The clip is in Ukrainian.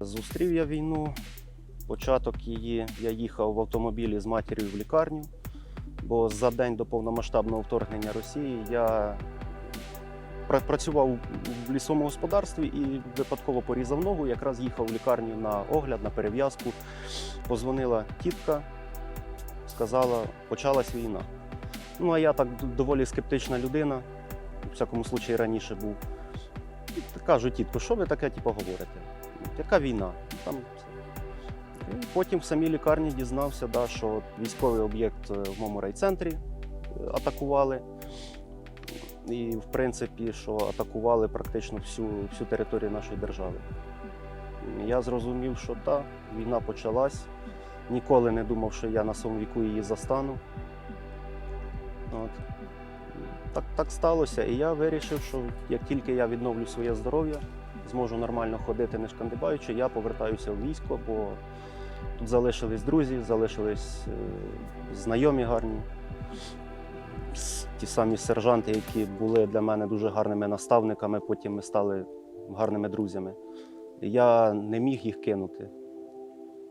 Зустрів я війну. Початок її я їхав в автомобілі з матір'ю в лікарню, бо за день до повномасштабного вторгнення Росії я працював в лісовому господарстві і випадково порізав ногу. Якраз їхав в лікарню на огляд, на перев'язку. Позвонила тітка, сказала, почалась війна. Ну а я так доволі скептична людина, в всякому случаї раніше був. Кажу, тітко, що ви таке типу, говорите? Яка війна? Там... Потім в самій лікарні дізнався, да, що військовий об'єкт е, в моєму райцентрі е, атакували. І, в принципі, що атакували практично всю, всю територію нашої держави. Я зрозумів, що так, війна почалась. Ніколи не думав, що я на своєму віку її застану. От. Так, так сталося. І я вирішив, що як тільки я відновлю своє здоров'я, зможу нормально ходити, не шкандибаючи, я повертаюся в військо, бо тут залишились друзі, залишились е, знайомі гарні. Ті самі сержанти, які були для мене дуже гарними наставниками, потім ми стали гарними друзями. Я не міг їх кинути.